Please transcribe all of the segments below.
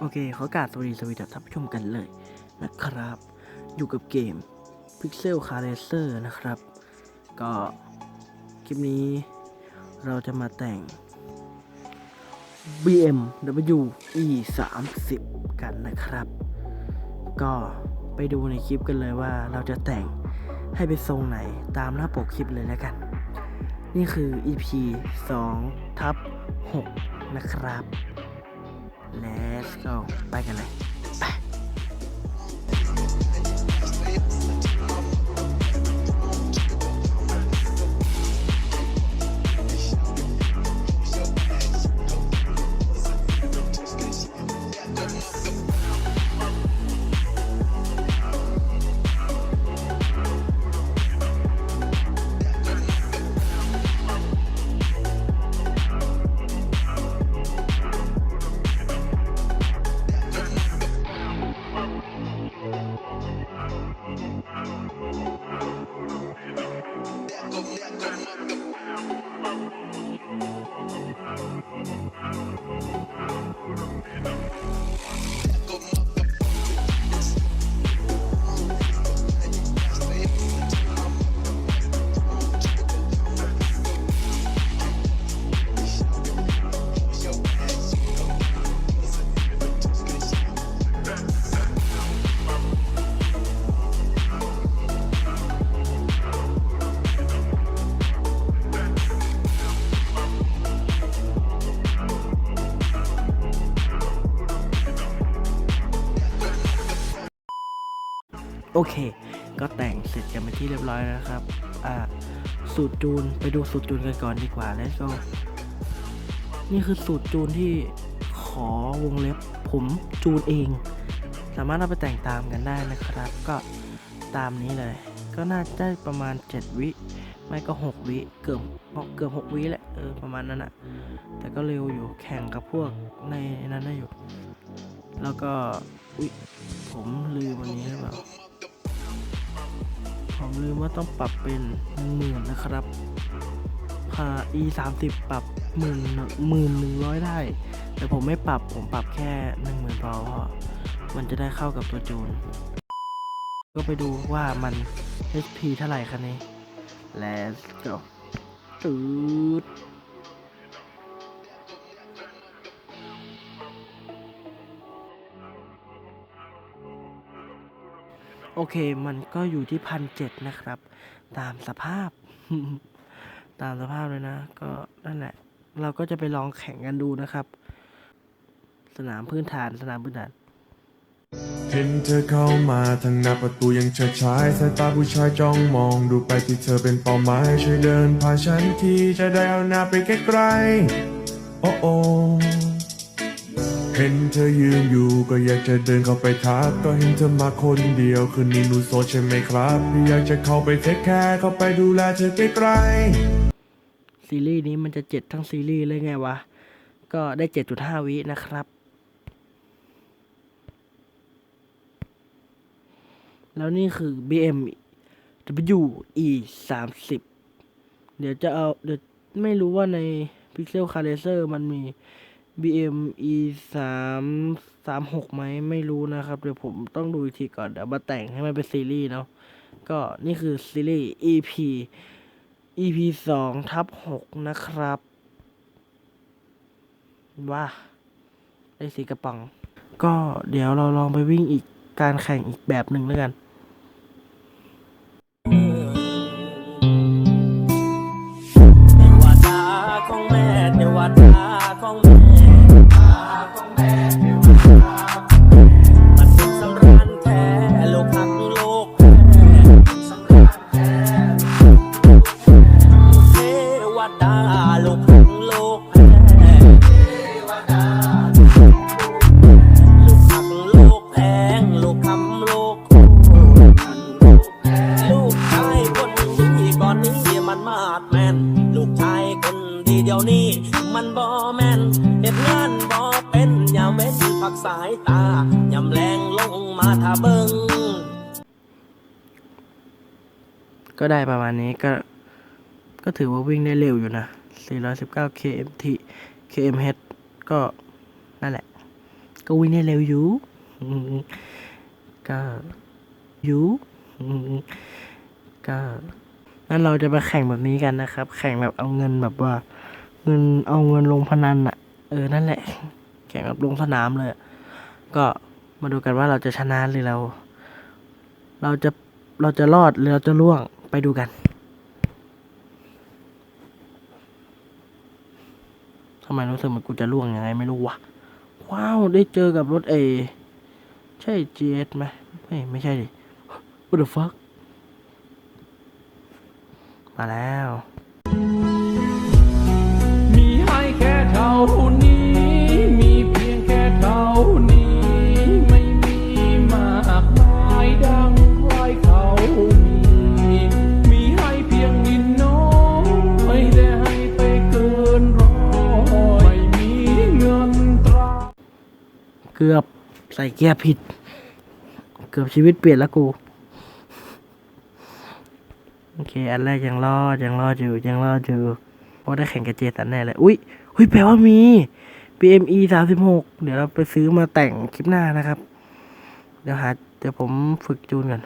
โอเคขอกราบสวัสดีสวัสดีท่านผู้ชมกันเลยนะครับ อยู่กับเกม Pixel Car Racer นะครับ ก็คลิปนี้เราจะมาแต่ง BMW E 3 0กันนะครับ ก็ไปดูในคลิปกันเลยว่าเราจะแต่งให้เป็นทรงไหนตามหน้าปกคลิปเลยแล้วกัน นี่คือ EP 2ทับ6นะครับ Let's go ไปกันเลย โอเค ก็แต่งเสร็จกันไปที่เรียบร้อยแล้วครับ อ่า สูตรจูนไปดูสูตรจูนกันก่อนดีกว่า Let's go นี่คือสูตรจูนที่ขอวงเล็บผมจูนเอง สามารถเอาไปแต่งตามกันได้นะครับ ก็ตามนี้เลย ก็น่าจะประมาณ 7 วิไม่ก็ 6 วิเกือบเกือบ6วิแหละเออประมาณนั้นอะแต่ก็เร็วอยู่แข่งกับพวกในนั้นได้อยู่ แล้วก็อุ๊ยผมลืมวันนี้หรือเปล่า ผมลืมว่าต้องปรับเป็นหมื่นนะครับพา e 3 0ปรับหมื่นหมื่นหนึ่งร้อยได้ แต่ผมไม่ปรับผมปรับแค่หนึ่งหมื่นพอเพราะมันจะได้เข้ากับตัวจูน ก็ไปดูว่ามัน HP เท่าไหร่คันนี้ Let's go ตืด โอเค มันก็อยู่ที่พันเจ็ดนะครับ ตามสภาพ ตามสภาพเลยนะ ก็นั่นแหละ เราก็จะไปลองแข่งกันดูนะครับ สนามพื้นฐานสนามพื้นฐานเห็นเธอเข้ามาทางหน้าประตูยังเฉิดฉายสายตาผู้ชายจ้องมองดูไปที่เธอเป็นเป้าหมายช่วยเดินผ่านฉันทีจะได้เอาหน้าไปใกล้ๆโอ้โอ เห็นเธอยืนอยู่ก็อยากจะเดินเข้าไปทักก็เห็นเธอมาคนเดียวคืนนี้หนูโสดใช่ไหมครับอยากจะเข้าไปเทคแคร์เข้าไปดูแลเธอใกลๆซีรีส์นี้มันจะเจ็ดทั้งซีรีส์เลยไงวะ ก็ได้เจ็ดจุดห้าวินะครับ แล้วนี่คือ BMW E 3 0เดี๋ยวจะเอาเดี๋ยวไม่รู้ว่าใน Pixel Car Racer มันมี BM E 3 3 6ไหมไม่รู้นะครับเดี๋ยวผมต้องดูอีกทีก่อนเดี๋ยวมาแต่งให้มันเป็นซีรีส์เนาะก็นี่คือซีรีส์ EP EP สองทับหกนะครับว่าได้สีกระป๋อง ก็เดี๋ยวเราลองไปวิ่งอีกการแข่งอีกแบบหนึ่งแล้วกัน นี้มันบ่แมนเฮ็ดงานบ่เป็นยามเว้นพักสายตายามแรงลงมาถ้าเบิ่งก็ได้ประมาณนี้ก็ก็ถือว่าวิ่งได้เร็วอยู่นะ 419 kmt kmh ก็นั่นแหละ ก็วิ่งได้เร็วอยู่ ก็อยู่ก็งั้นเราจะมาแข่งแบบนี้กันนะครับ แข่งแบบเอาเงินแบบว่า เงินเอาเงินลงพนันอะเออนั่นแหละ แข่งแบบลงสนามเลย ก็มาดูกันว่าเราจะชนะหรือเรา เราจะเราจะรอดหรือเราจะล่วงไปดูกันทำไมรู้สึกเหมันกูจะล่วงยังไงไม่รู้วะว้าวได้เจอกับรถเอใช่ GS ไหมไม่ไม่ใช่ดิ What the fuck มาแล้ว เกือบใส่เกียร์ผิด เกือบชีวิตเปลี่ยนแล้วกู โอเค อันแรกยังรอดยังรอดอยู่ยังรอดอยู่เพราะได้แข่งกับเจสันแน่เลย อุ้ยอุ้ยแปลว่ามี PME สามสิบหกเดี๋ยวเราไปซื้อมาแต่งคลิปหน้านะครับ เดี๋ยวหาเดี๋ยวผมฝึกจูนก่อน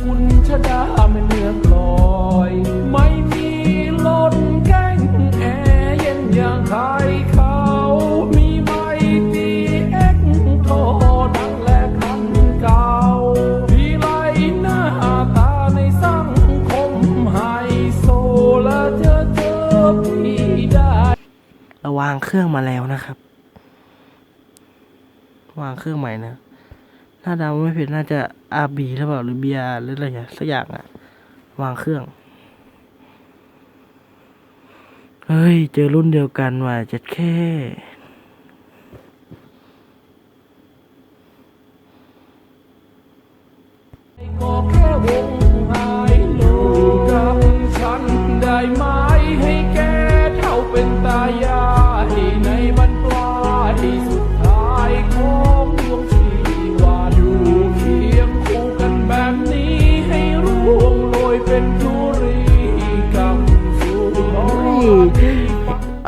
คุณชะดาไม่เลือกลอยไม่าวางเครื่องมาแล้วนะครับ วางเครื่องใหม่นะถ้าดาวไม่ผิดน่าจะ RB หรือเปล่าหรือ BR หรืออะไรสักอย่างอะวางเครื่อง เฮ้ย เจอรุ่นเดียวกันว่ะเจ็ดแค่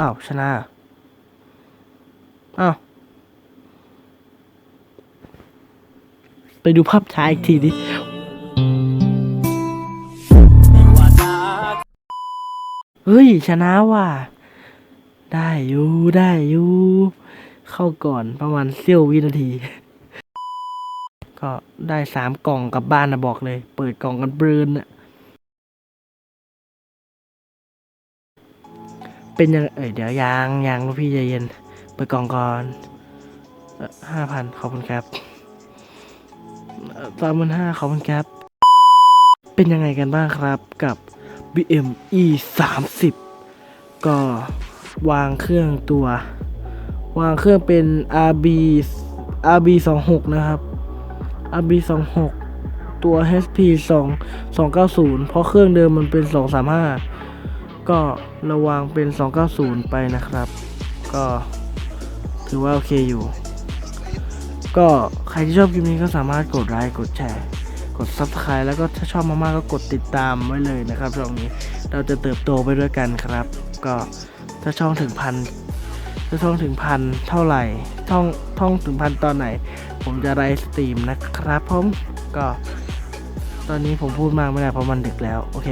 อ้าวชนะอ้าวไปดูภาพช้าอีกทีดิเฮ้ย ชนะว่ะ ได้อยู่ได้อยู่ เข้าก่อนประมาณเสี้ยววินาที ก็ได้สามกล่องกลับบ้านนะบอกเลย เปิดกล่องกันเบิร์นอะ เป็นยังเอ้ยเดี๋ยวยังยังลูกพี่ใจเย็นเปิดกล่องก่อนห้าพันขอบคุณครับสามหมื่นห้าขอบคุณครับ เป็นยังไงกันบ้างครับกับ BM E 3 0ก็วางเครื่องตัว วางเครื่องเป็น RB RB 2 6นะครับ RB 2 6ตัว HP 2 290 เพราะเครื่องเดิมมันเป็น 235 ก็ระวางเป็น 290 ไปนะครับ ก็ถือว่าโอเคอยู่ ก็ใครที่ชอบคลิปนี้ก็สามารถกดไลค์กดแชร์ กด subscribe แล้วก็ถ้าชอบมากๆก็กดติดตามไว้เลยนะครับช่องนี้เราจะเติบโตไปด้วยกันครับ ก็ถ้าช่องถึงพันถ้าช่องถึงพันเท่าไหร่ช่องช่องถึงพันตอนไหน ผมจะไลฟ์สตรีมนะครับผมก็ตอนนี้ผมพูดมากไม่ได้เพราะมันดึกแล้ว โอเค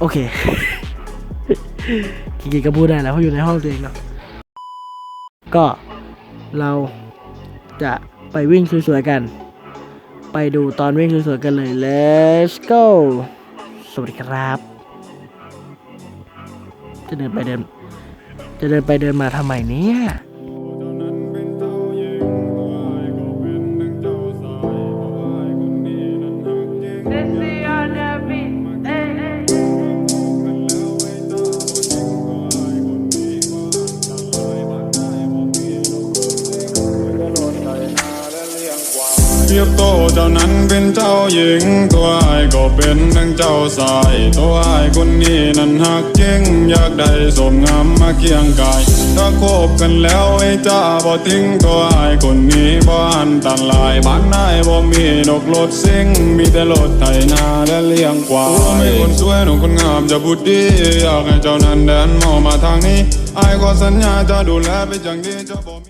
โอเค กินๆก็พูดได้แล้วเพราะอยู่ในห้องตัวเองเนาะก็เราจะไปวิ่งสวยๆกัน ไปดูตอนวิ่งสวยๆกันเลย let's go สวัสดีครับ จะเดินไปเดิน จะเดินไปเดินมาทำไมเนี่ย นั้นเป็นเจ้าหญิง ตัวไอ้ก็เป็นทั้งเจ้าสาย ตัวไอ้คนนี้นั้นหักจริง อยากได้สมงามมาเคียงกาย ถ้าคบกันแล้วไอ้จ้าบ่ทิ้งตัวไอ้คนนี้บ่อันตรายบ้านนายบ่มีดอกรถซิ่งมีแต่รถไถนาและเลี้ยงกวางตัวไม่คนสวยหนุ่มคนงามจะบุดดีอยากให้เจ้านั้นเดินมองมาทางนี้ไอ้ก็สัญญาจะดูแลเป็นอย่างดีจะบ่มี